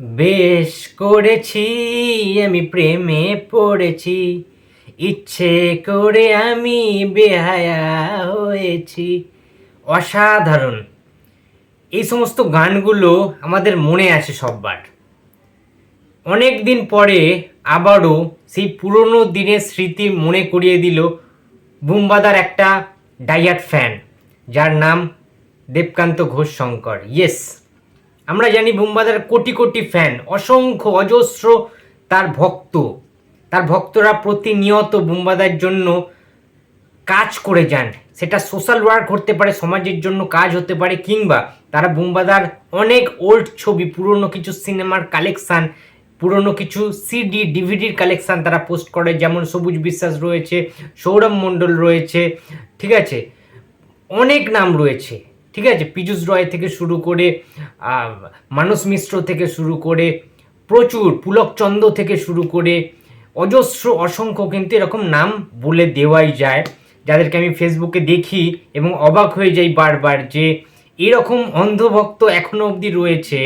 বেশ করেছি, আমি প্রেমে পড়েছি। ইচ্ছে করে আমি বেহায়া হয়েছি। অসাধারণ। এই সমস্ত গানগুলো আমাদের মনে আছে সববার। অনেক দিন পরে আবারও সেই পুরনো দিনের স্মৃতি মনে করিয়ে দিল বুম্বাদার একটা ডাইয়াট ফ্যান, যার নাম দেবকান্ত ঘোষ শঙ্কর। ইয়েস আমরা জানি বুম্বাদার কোটি কোটি ফ্যান, অসংখ্য অজস্র তার ভক্ত। তার ভক্তরা প্রতিনিয়ত বুম্বাদার জন্য কাজ করে যান। সেটা সোশ্যাল ওয়ার্ক হতে পারে, সমাজের জন্য কাজ হতে পারে, কিংবা তারা বুম্বাদার অনেক ওল্ড ছবি, পুরনো কিছু সিনেমার কালেকশান পুরনো কিছু সিডি ডিভিডির কালেকশান তারা পোস্ট করে, যেমন সবুজ বিশ্বাস রয়েছে, সৌরভ মণ্ডল রয়েছে, ঠিক আছে? অনেক নাম রয়েছে। ঠিক আছে? পীযূষ রয় থেকে শুরু করে মানস মিশ্র থেকে শুরু করে, প্রচুর পুলক চন্দ থেকে শুরু করে, অজস্র অসংখ্য কিন্তু এরকম নাম বলে দেওয়াই যায়, যাদেরকে আমি ফেসবুকে দেখি এবং অবাক হয়ে যাই বারবার যে এরকম অন্ধভক্ত এখনও অবধি রয়েছে,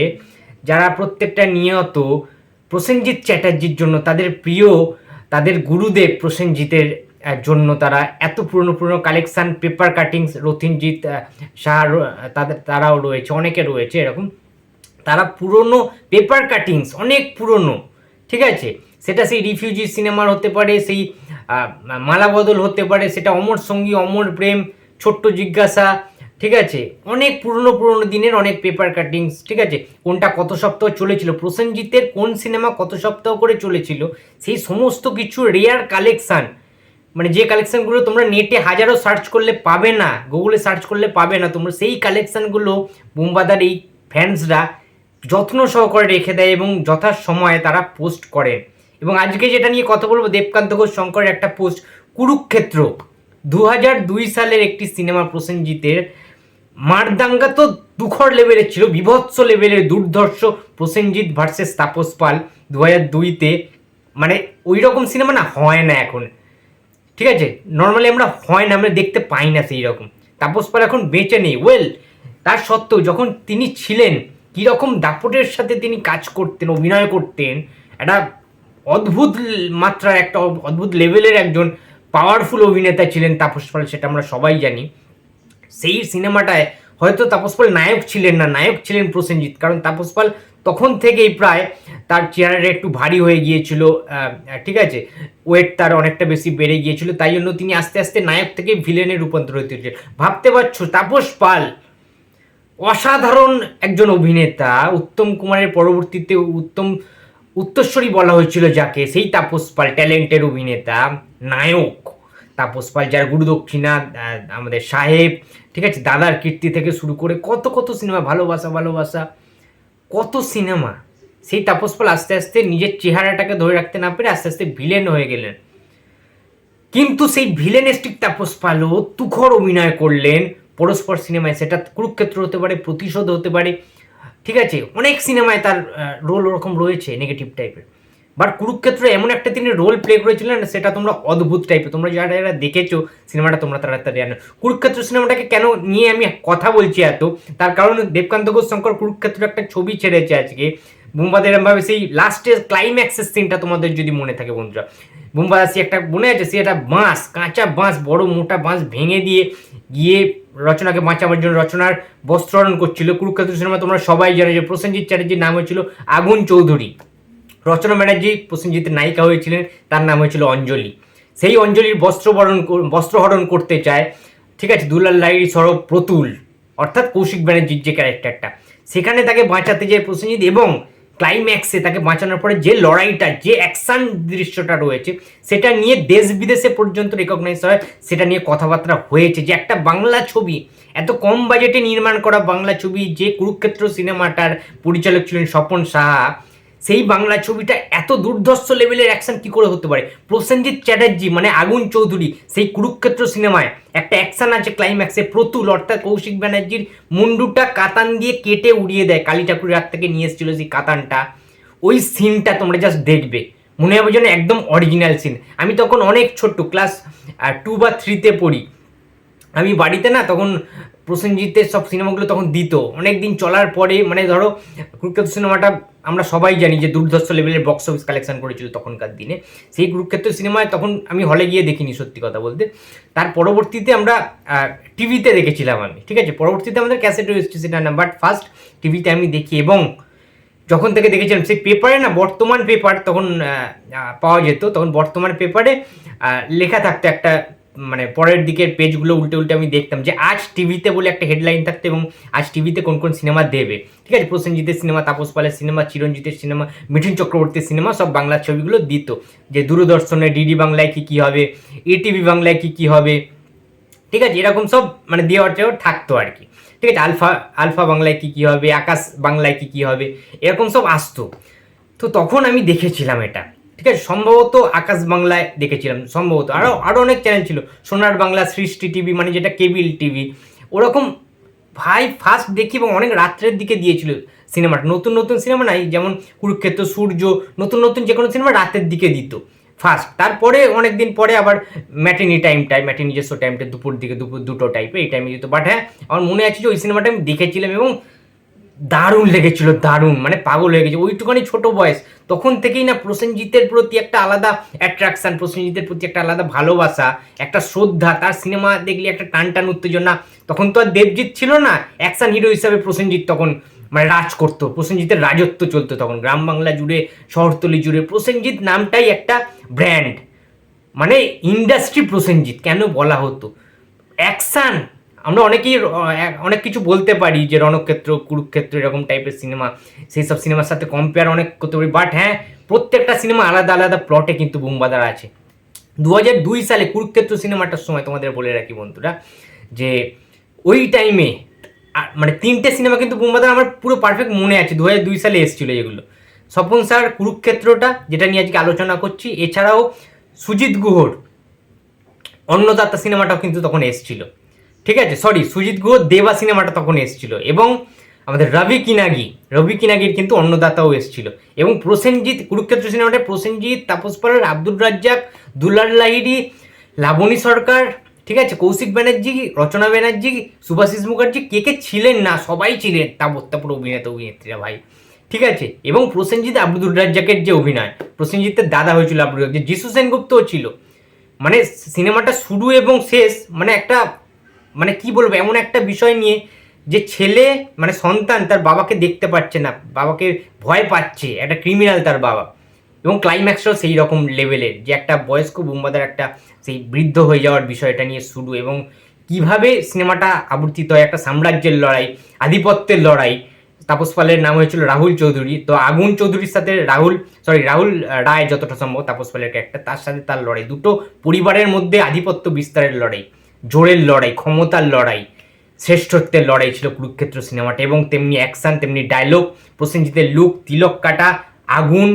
যারা প্রত্যেকটা নিয়ত প্রসেনজিৎ চ্যাটার্জির জন্য তাদের প্রিয়, তাদের গুরুদেব প্রসেনজিতের জন্য তারা এত পুরনো পুরনো collection paper cuttings Rathinjit Shah তাদের, তারাও রয়েছে, অনেকে রয়েছে এরকম। তারা পুরনো পেপার কাটিংস অনেক পুরনো, ঠিক আছে? সেটা সেই রিফিউজি সিনেমার হতে পারে, সেই মালাবদল হতে পারে, সেটা অমর সঙ্গী, অমর প্রেম, ছোট্ট জিজ্ঞাসা, ঠিক আছে? অনেক পুরনো পুরনো দিনের অনেক পেপার কাটিংস ঠিক আছে? কোনটা কত সপ্তাহ চলেছিল? প্রসেনজিতের কোন সিনেমা কত সপ্তাহ করে চলেছিল? সেই সমস্ত কিছু রেয়ার কালেকশান মানে যে কালেকশনগুলো তোমরা নেটে হাজারো সার্চ করলে পাবে না গুগলে সার্চ করলে পাবে না, তোমরা সেই কালেকশনগুলো বুম্বাদার এই ফ্যান্সরা যত্ন সহকারে রেখে দেয় এবং যথা সময়ে তারা পোস্ট করে। এবং আজকে যেটা নিয়ে কথা বলব, দেবকান্ত ঘোষ শঙ্করের একটা পোস্ট কুরুক্ষেত্র। দু সালের একটি সিনেমা প্রসেনজিতের মারদাঙ্গা তো দুখর লেভেলের ছিল, বিভৎস লেভেলের দুর্ধর্ষ প্রসেনজিৎ ভার্সেস তাপস পাল। দু হাজার দুইতে মানে ওই রকম সিনেমা না, হয় না এখন। ঠিক আছে? নর্মালি আমরা হয় না, আমরা দেখতে পাই না সেই রকম তাপস পাল এখন বেঁচে নেই। ওয়েল তার সত্ত্বেও যখন তিনি ছিলেন, কীরকম দাপটের সাথে তিনি কাজ করতেন, অভিনয় করতেন, একটা অদ্ভুত মাত্রার একটা অদ্ভুত লেভেলের একজন পাওয়ারফুল অভিনেতা ছিলেন তাপস পাল, সেটা আমরা সবাই জানি। সেই সিনেমাটায় হয়তো তাপস পাল নায়ক ছিলেন না, নায়ক ছিলেন প্রসেনজিৎ। কারণ তাপস পাল তখন থেকেই প্রায় তার চেহারাটা একটু ভারী হয়ে গিয়েছিল ঠিক আছে? ওয়েট তার অনেকটা বেশি বেড়ে গিয়েছিল, তাই জন্য তিনি আস্তে আস্তে নায়ক থেকে ভিলেনে রূপান্তরিত হয়েছে। ভাবতে পারছ, তাপস পাল অসাধারণ একজন অভিনেতা, উত্তম কুমারের পরবর্তীতে উত্তম, উত্তরস্বরী বলা হয়েছিল যাকে, সেই তাপস পাল ট্যালেন্টের অভিনেতা, নায়ক। তাপস পাল যার গুরুদক্ষিণা আহ, আমাদের সাহেব ঠিক আছে? দাদার কীর্তি থেকে শুরু করে কত কত সিনেমা ভালোবাসা ভালোবাসা কত সিনেমা। সেই তাপস পাল আস্তে আস্তে নিজের চেহারাটাকে ধরে রাখতে না পেরে আস্তে আস্তে ভিলেন হয়ে গেলেন। কিন্তু সেই ভিলেনেস্টিক তাপস পালও তুখর অভিনয় করলেন। পরস্পর সিনেমায় সেটা কুরুক্ষেত্র হতে পারে প্রতিশোধ হতে পারে ঠিক আছে? অনেক সিনেমায় তার রোল ওরকম রয়েছে নেগেটিভ টাইপের বাট কুরুক্ষেত্র এমন একটা তিনি রোল প্লে করেছিলেন, সেটা তোমরা অদ্ভুত টাইপের তোমরা যারা যারা দেখেছ সিনেমাটা, তোমরা তারা তারা জানো। কুরুক্ষেত্র সিনেমাটাকে কেন নিয়ে আমি কথা বলছি এত? তার কারণ দেবকান্ত ঘোষ শঙ্কর কুরুক্ষেত্র একটা ছবি ছেড়েছে আজকে। বুম্বাদ এরমভাবে সেই লাস্টের ক্লাইম্যাক্সের সিনটা তোমাদের যদি মনে থাকে বন্ধুরা। বুম্বাদ সে একটা, মনে আছে? সে একটা বাঁশ, কাঁচা বাঁশ, বড় মোটা বাঁশ ভেঙে দিয়ে গিয়ে রচনাকে বাঁচাবার জন্য রচনার বস্ত্রহরণ করছিল। কুরুক্ষেত্র সিনেমা তোমরা সবাই জানো যে প্রসেনজিৎ চ্যাটার্জির নাম হয়েছিল আগুন চৌধুরী। রচনা ব্যানার্জি প্রসেনজিতের নায়িকা হয়েছিলেন, তার নাম হয়েছিল অঞ্জলি। সেই অঞ্জলির বস্ত্রবরণ বস্ত্রহরণ করতে চায়, ঠিক আছে, দুলাল লাইরি সরব প্রতুল, অর্থাৎ কৌশিক ব্যানার্জির যে ক্যারেক্টারটা। সেখানে তাকে বাঁচাতে যায় প্রসেনজিৎ এবং ক্লাইম্যাক্সে তাকে বাঁচানোর পরে যে লড়াইটা, যে অ্যাকশন দৃশ্যটা রয়েছে, সেটা নিয়ে দেশ বিদেশে পর্যন্ত রেকগনাইজ হয়, সেটা নিয়ে কথাবার্তা হয়েছে। যে একটা বাংলা ছবি, এত কম বাজেটে নির্মাণ করা বাংলা ছবি, যে কুরুক্ষেত্র সিনেমাটার পরিচালক ছিলেন স্বপন সাহা সেই বাংলা ছবিটা এত দুর্ধর্ষ লেভেলের অ্যাকশন কি করে হতে পারে? প্রসেনজিৎ চ্যাটার্জি মানে আগুন চৌধুরী, সেই কুরুক্ষেত্র সিনেমায় একটা অ্যাকশন আছে ক্লাইম্যাক্সে প্রতুল, অর্থাৎ কৌশিক ব্যানার্জির মুন্ডুটা কাতান দিয়ে কেটে উড়িয়ে দেয়। কালী ঠাকুরের হাত থেকে নিয়ে এসেছিল সেই কাতানটা। ওই সিনটা তোমরা জাস্ট দেখবে। মনে হবে যেন একদম অরিজিনাল সিন আমি তখন অনেক ছোট্ট ক্লাস টু বা থ্রিতে পড়ি। আমি বাড়িতে না তখন প্রসেনজিতের সব সিনেমাগুলো তখন দিত। অনেক দিন চলার পরে মানে ধরো, কুরুক্ষেত্র সিনেমাটা আমরা সবাই জানি যে দুর্ধর্ষ লেভেলের বক্স অফিস কালেকশন করেছিল তখনকার দিনে। সেই কুরুক্ষেত্র সিনেমায় তখন আমি হলে গিয়ে দেখিনি, সত্যি কথা বলতে। তার পরবর্তীতে আমরা টিভিতে দেখেছিলাম আমি, ঠিক আছে? পরবর্তীতে আমাদের ক্যাসেটও এসেছে সেটা না বাট ফার্স্ট টিভিতে আমি দেখি এবং যখন থেকে দেখেছিলাম, সেই পেপারে না বর্তমান পেপার তখন পাওয়া যেত। তখন বর্তমান পেপারে লেখা থাকতো একটা মানে পরের দিকের পেজগুলো উল্টে উল্টে আমি দেখতাম যে আজ টিভিতে বলে একটা হেডলাইন থাকতো এবং আজ টিভিতে কোন কোন সিনেমা দেবে। ঠিক আছে? প্রসেনজিতের সিনেমা তাপস পালের সিনেমা চিরঞ্জিতের সিনেমা মিঠুন চক্রবর্তীর সিনেমা সব বাংলা ছবিগুলো দিত। যে দূরদর্শনে ডিডি বাংলায় কী কী হবে এটিভি বাংলায় কী কী হবে, ঠিক আছে? এরকম সব মানে দেওয়ার টেওয়ার থাকতো আর কি। ঠিক আছে? আলফা আলফা বাংলায় কী কী হবে, আকাশ বাংলায় কী কী হবে, এরকম সব আসতো। তো তখন আমি দেখেছিলাম এটা। ঠিক আছে? সম্ভবত আকাশ বাংলায় দেখেছিলাম, সম্ভবত। আরও আরও অনেক চ্যানেল ছিল। সোনার বাংলা, সৃষ্টি টিভি মানে যেটা কেবিল টিভি। ওরকম ভাই ফার্স্ট দেখি এবং অনেক রাত্রের দিকে দিয়েছিল সিনেমাটা। নতুন নতুন সিনেমা নাই, যেমন কুরুক্ষেত্র, সূর্য, নতুন নতুন যে কোনো সিনেমা রাতের দিকে দিত ফার্স্ট তারপরে অনেক দিন পরে আবার ম্যাটিনি টাইমটায় ম্যাটিনি নিজস্ব টাইমটা দুপুর দিকে, দুপুর দুটো টাইপে এই টাইমে দিত। বাট হ্যাঁ আমার মনে আছে যে ওই সিনেমাটা আমি দেখেছিলাম এবং দারুণ লেগেছিল, দারুণ মানে পাগল হয়ে গেছে। ওইটুখানি ছোট বয়স, তখন থেকেই না প্রসেনজিতের প্রতি একটা আলাদা অ্যাট্রাকশন প্রসেনজিতের প্রতি একটা আলাদা ভালোবাসা, একটা শ্রদ্ধা, তার সিনেমা দেখলে একটা টান টান উত্তেজনা। তখন তো আর দেবজিৎ ছিল না অ্যাকশন হিরো হিসাবে প্রসেনজিৎ তখন মানে রাজ করতো, প্রসেনজিতের রাজত্ব চলতো তখন, গ্রাম বাংলা জুড়ে, শহরতলি জুড়ে। প্রসেনজিৎ নামটাই একটা ব্র্যান্ড মানে ইন্ডাস্ট্রি প্রসেনজিৎ, কেন বলা হতো? অ্যাকশান আমরা অনেকেই অনেক কিছু বলতে পারি যে রণক্ষেত্র, কুরুক্ষেত্র এরকম টাইপের সিনেমা সেই সব সিনেমার সাথে কম্পেয়ার অনেক করতে পারি। বাট হ্যাঁ প্রত্যেকটা সিনেমা আলাদা আলাদা প্লটে কিন্তু বুমবাদার আছে। দু হাজার দুই সালে কুরুক্ষেত্র সিনেমাটার সময় তোমাদের বলে রাখি বন্ধুরা, যে ওই টাইমে মানে তিনটে সিনেমা কিন্তু বুমবাদার, আমার পুরো পারফেক্ট মনে আছে। দু হাজার দুই সালে এসেছিল এগুলো। স্বপন স্যার কুরুক্ষেত্রটা, যেটা নিয়ে আজকে আলোচনা করছি, এছাড়াও সুজিত গুহর অন্নদাতা সিনেমাটাও কিন্তু তখন এসছিল। ঠিক আছে সরি সুজিত গুহ দেবা সিনেমাটা তখন এসছিল এবং আমাদের রবি কিনাগি, রবি কিনাগির কিন্তু অন্নদাতাও এসছিল এবং প্রসেনজিৎ, কুরুক্ষেত্র সিনেমাটা প্রসেনজিৎ, তাপস পালের, আব্দুল রাজ্জাক, দুলাল লাহিড়ি, লাবণী সরকার, ঠিক আছে, কৌশিক ব্যানার্জি, রচনা ব্যানার্জি, সুভাষিস মুখার্জি, কে কে ছিলেন না, সবাই ছিলেন তাপত্তাপুর অভিনেতা, অভিনেত্রীরা ভাই, ঠিক আছে, এবং প্রসেনজিৎ আব্দুল রাজ্জাকের যে অভিনয়, প্রসেনজিতের দাদা হয়েছিল আব্দুল রাজ্জাক, যিশু সেনগুপ্তও ছিল মানে সিনেমাটা শুরু এবং শেষ মানে একটা মানে কি বলব, এমন একটা বিষয় নিয়ে যে ছেলে মানে সন্তান তার বাবাকে দেখতে পাচ্ছে না, বাবাকে ভয় পাচ্ছে, একটা ক্রিমিনাল তার বাবা। এবং ক্লাইম্যাক্সটাও সেই রকম লেভেলের যে একটা বয়স্ক বুম্বাদার একটা সেই বৃদ্ধ হয়ে যাওয়ার বিষয়টা নিয়ে শুরু এবং কীভাবে সিনেমাটা আবর্তিত হয়, একটা সাম্রাজ্যের লড়াই, আধিপত্যের লড়াই। তাপস পালের নাম হয়েছিল রাহুল চৌধুরী। তো আগুন চৌধুরীর সাথে রাহুল সরি রাহুল রায় যতটা সম্ভব তাপস পালের একটা তার সাথে তার লড়াই। দুটো পরিবারের মধ্যে আধিপত্য বিস্তারের লড়াই। জোরের লড়াই, ক্ষমতার লড়াই, শ্রেষ্ঠত্বের লড়াই ছিল কুরুক্ষেত্র সিনেমাটা এবং তেমনি অ্যাকশন তেমনি ডায়লগ প্রসেনজিতের লুক তিলক কাটা, আগুন,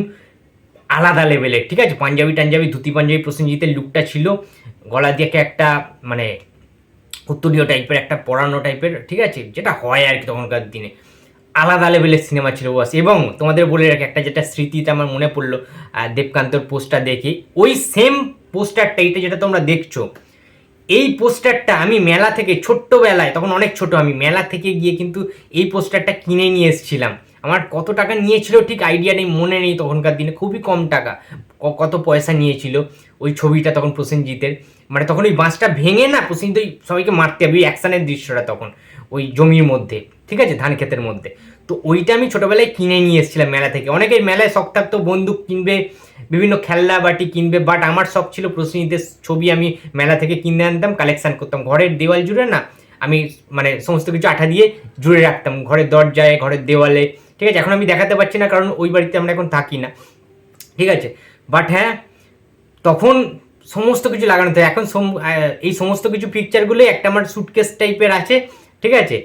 আলাদা লেভেলের ঠিক আছে? পাঞ্জাবি টাঞ্জাবি, ধুতি পাঞ্জাবি, প্রসেনজিতের লুকটা ছিল গলা দিয়ে একটা মানে উত্তরীয় টাইপের একটা পড়ানো টাইপের ঠিক আছে? যেটা হয় আর কি তখনকার দিনে। আলাদা লেভেলের সিনেমা ছিল বাস। এবং তোমাদের বলে রাখি, একটা যেটা স্মৃতিতে আমার মনে পড়ল দেবকান্তর পোস্টার দেখে, ওই সেম পোস্টারটা এইটা যেটা তোমরা দেখছ এই পোস্টারটা আমি মেলা থেকে, ছোট্টবেলায়, তখন অনেক ছোট, আমি মেলা থেকে গিয়ে কিন্তু এই পোস্টারটা কিনে নিয়ে এসেছিলাম। আমার কত টাকা নিয়েছিল ঠিক আইডিয়া নেই, মনে নেই তখনকার দিনে, খুবই কম টাকা। কত পয়সা নিয়েছিল ওই ছবিটা তখন প্রসেনজিতের। মানে তখন ওই বাঁশটা ভেঙে না প্রসেনজিৎ ওই সবাইকে মারতে হবে, ওই অ্যাকশানের দৃশ্যটা তখন, ওই জমির মধ্যে, ঠিক আছে? ধান ক্ষেতের মধ্যে। তো ওইটা আমি ছোটোবেলায় কিনে নিয়ে এসেছিলাম মেলা থেকে। অনেকের মেলায় শখ থাকতো বন্দুক কিনবে, বিভিন্ন খেলনা বাটি কিনবে বাট আমার শখ ছিল প্রসেনজিতের ছবি আমি মেলা থেকে কিনে আনতাম কালেকশান করতাম। ঘরের দেওয়াল জুড়ে না, আমি মানে সমস্ত কিছু আঠা দিয়ে জুড়ে রাখতাম। ঘরের দরজায়, ঘরের দেওয়ালে ঠিক আছে, এখন আমি দেখাতে পারছি না, কারণ ওই বাড়িতে আমরা এখন থাকি না। ঠিক আছে বাট হ্যাঁ তখন সমস্ত কিছু লাগানো থাকে এখন এই সমস্ত কিছু পিকচারগুলোই একটা আমার সুটকেস টাইপের আছে, ঠিক আছে?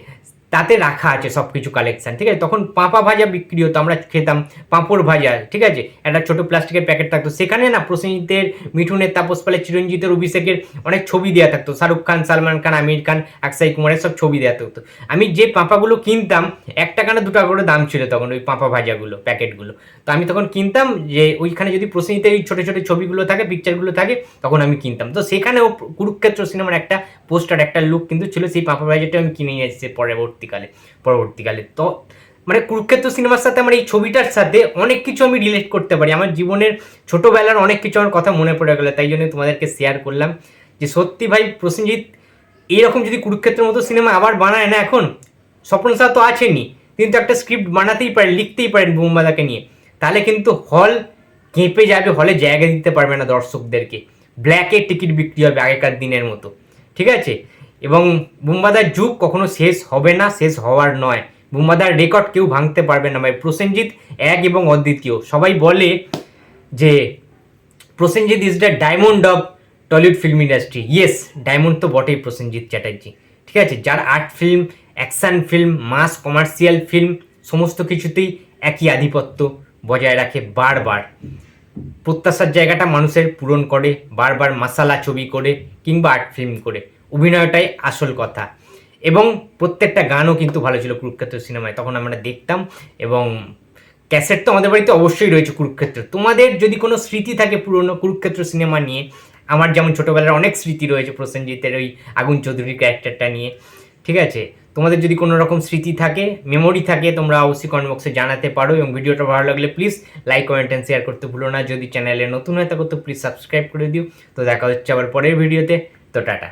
তাতে রাখা আছে সব কিছু কালেকশন ঠিক আছে? তখন পাঁপা ভাজা বিক্রি হতো, আমরা খেতাম পাঁপড় ভাজা, ঠিক আছে? একটা ছোটো প্লাস্টিকের প্যাকেট থাকতো। সেখানে না প্রসেনজিতের, মিঠুনের, তাপস পালে চিরঞ্জিতের, অভিষেকের অনেক ছবি দেওয়া থাকতো। শাহরুখ খান, সালমান খান, আমির খান, আকসাই কুমারের সব ছবি দেওয়া থাকতো। আমি যে পাঁপাগুলো কিনতাম এক টাকা না দু টাকা করে দাম ছিল তখন ওই পাঁপা ভাজাগুলো প্যাকেটগুলো তো আমি তখন কিনতাম যে ওইখানে যদি প্রসেনজিতের এই ছোটো ছোটো ছবিগুলো থাকে পিকচারগুলো থাকে, তখন আমি কিনতাম। তো সেখানেও কুরুক্ষেত্র সিনেমার একটা পোস্টার একটা লুক কিন্তু ছিল সেই পাঁপা ভাজাটা আমি কিনে নিয়ে এসেছি পরবর্তীকালে পরবর্তীকালে। তো মানে কুরুক্ষেত্র সিনেমার সাথে আমার এই ছবিটার সাথে অনেক কিছু আমি রিলেট করতে পারি। আমার জীবনের ছোটোবেলার অনেক কিছু আমার কথা মনে পড়ে গেলো, তাই জন্য তোমাদেরকে শেয়ার করলাম যে সত্যি ভাই, প্রসেনজিৎ, এইরকম যদি কুরুক্ষেত্রের মতো সিনেমা আবার বানায় না এখন, স্বপ্ন শাহ তো আছেনই, কিন্তু একটা স্ক্রিপ্ট বানাতেই পারেন লিখতেই পারেন বুম্বাদাকে নিয়ে। তাহলে কিন্তু হল কেঁপে যাবে হলে জায়গা দিতে পারবে না দর্শকদেরকে। ব্ল্যাকে টিকিট বিক্রি হবে আগেকার দিনের মতো। ঠিক আছে? এবং বুম্বাদার যুগ কখনো শেষ হবে না, শেষ হওয়ার নয়। বুম্বাদার রেকর্ড কেউ ভাঙতে পারবে না ভাই। প্রসেনজিৎ এক এবং অদ্বিতীয়। সবাই বলে যে Prosenjit is the diamond of Tollywood film industry yes diamond তো বটেই প্রসেনজিৎ চ্যাটার্জি। ঠিক আছে? যার art film action film mass commercial film সমস্ত কিছুতেই একই আধিপত্য বজায় রাখে বারবার। প্রত্যাশার জায়গাটা মানুষের পূরণ করে, বারবার মাসালা ছবি করে কিংবা আর্ট ফিল্ম করে। অভিনয়টাই আসল কথা। এবং প্রত্যেকটা গানও কিন্তু ভালো ছিল কুরুক্ষেত্র সিনেমায়, তখন আমরা দেখতাম। এবং ক্যাসেট তো আমাদের বাড়িতে অবশ্যই রয়েছে কুরুক্ষেত্র। তোমাদের যদি কোনো স্মৃতি থাকে পুরনো কুরুক্ষেত্র সিনেমা নিয়ে, আমার যেমন ছোটোবেলার অনেক স্মৃতি রয়েছে প্রসেনজিতের ওই আগুন চৌধুরীর ক্যারেক্টারটা নিয়ে, ঠিক আছে? তোমাদের যদি কোনো রকম স্মৃতি থাকে, মেমোরি থাকে, তোমরা অবশ্যই কমেন্ট বক্সে জানাতে পারো। এবং ভিডিওটা ভালো লাগলে please like comment and share করতে ভুলো না। যদি চ্যানেলে নতুন হয় থাকো তো প্লিজ সাবস্ক্রাইব করে দিও। তো দেখা হচ্ছে আবার পরের ভিডিওতে তো টাটা।